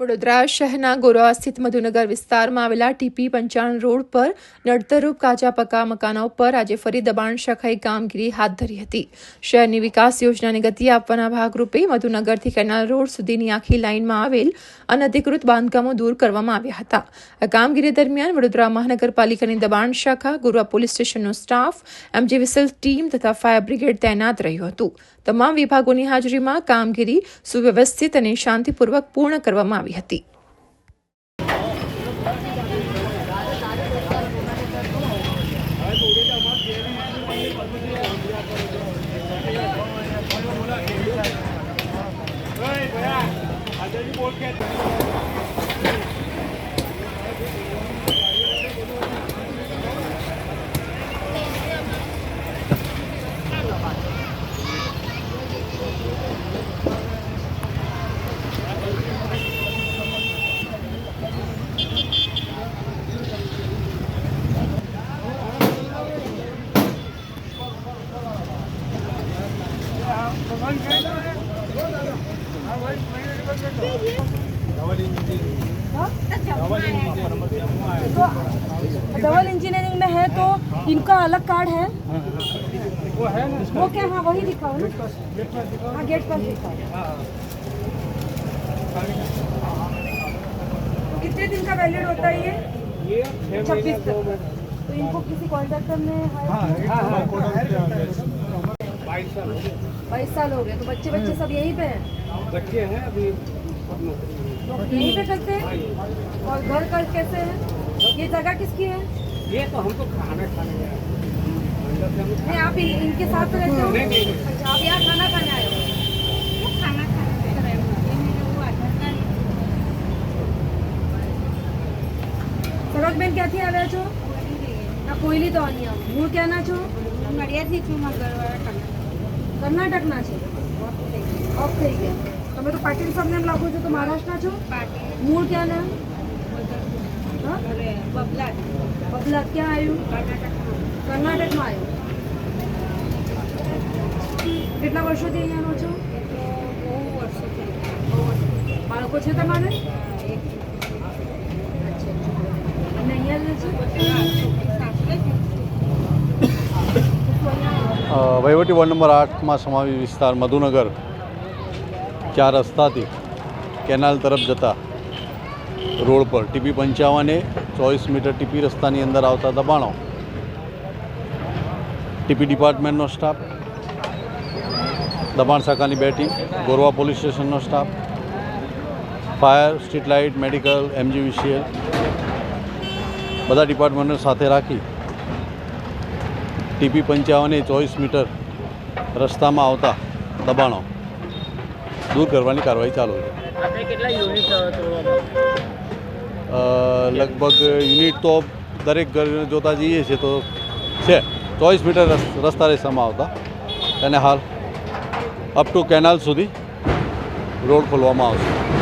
વડોદરા શહેરના ગોરવા સ્થિત મધુનગર વિસ્તારમાં આવેલા ટીપી પંચાણ રોડ પર નડતરરૂપ કાચા પક્કા મકાનો પર આજે ફરી દબાણ શાખાએ કામગીરી હાથ ધરી હતી. શહેરની વિકાસ યોજનાને ગતિ આપવાના ભાગરૂપે મધુનગરથી કેનાલ રોડ સુધીની આખી લાઇનમાં આવેલ અનધિકૃત બાંધકામો દૂર કરવામાં આવ્યા હતા. આ કામગીરી દરમિયાન વડોદરા મહાનગરપાલિકાની દબાણ શાખા, Gorwa police સ્ટેશનનો staff, M G VCL team તથા ફાયર બ્રિગેડ તૈનાત રહ્યું હતું. તમામ વિભાગોની હાજરીમાં કામગીરી સુવ્યવસ્થિત અને શાંતિપૂર્વક પૂર્ણ કરવામાં આવી भविष्यति डबल इंजीनियरिंग में है तो इनका अलग कार्ड है? वो क्या? हाँ वही दिखाओ ना। हाँ गेट पर दिखाओ। तो कितने दिन का वैलिड होता है ये? छब्बीस तक। तो इनको किसी कॉन्ट्रैक्टर ने बाईस साल हो गए। तो बच्चे बच्चे सब यहीं पे हैं? बच्चे हैं अभी। यहीं पे करते हैं और घर कर कैसे है ये जगह किसकी है ये तो हमको खाना खाने गए हैं। अंदर से हम नहीं आप इन, इनके साथ रहते हो नहीं, नहीं, नहीं। अच्छा आप यहाँ खाना खाने आए हो સરોજબેન ક્યાંથી આવ્યા છો ના કોયલી તો અહીંયા મૂળ ક્યાંના છો મળ્યાથી છું મંગળવાર કર્ણાટકના છે ઓફ થઈ ગયા તમે તો પાટીલ સરનેમ લાગો છો તો મહારાષ્ટ્રના છો? મૂળ ક્યાં નામ? બબલાદ બબલા બબલા ક્યાં આવ્યું? કર્ણાટકમાં આવ્યું. કેટલા વર્ષોથી અહીંયા રહો છો? બહુ બાળકો છે તમારે? અને અહીંયા રહે છે વહીવટી વોર્ડ નંબર આઠમાં સમાવી વિસ્તાર મધુનગર. ચાર રસ્તાથી કેનાલ તરફ જતા રોડ પર ટીપી પંચાવને ચોવીસ મીટર ટીપી રસ્તાની અંદર આવતા દબાણો. ટીપી ડિપાર્ટમેન્ટનો સ્ટાફ, દબાણ શાખાની બે team, Gorwa police સ્ટેશનનો staff, fire, street light, medical MGVCL બધા ડિપાર્ટમેન્ટને સાથે રાખી ટીપી પંચાવને ચોવીસ મીટર રસ્તામાં આવતા દબાણો. દૂર કરવાની કાર્યવાહી ચાલુ છે. લગભગ યુનિટ તો દરેક ઘર જોતા જઈએ છીએ તો છે. ચોવીસ મીટર રસ- રસ્તા રેસામાં આવતા. અને હાલ અપ ટુ કેનાલ સુધી રોડ ખોલવામાં આવશે.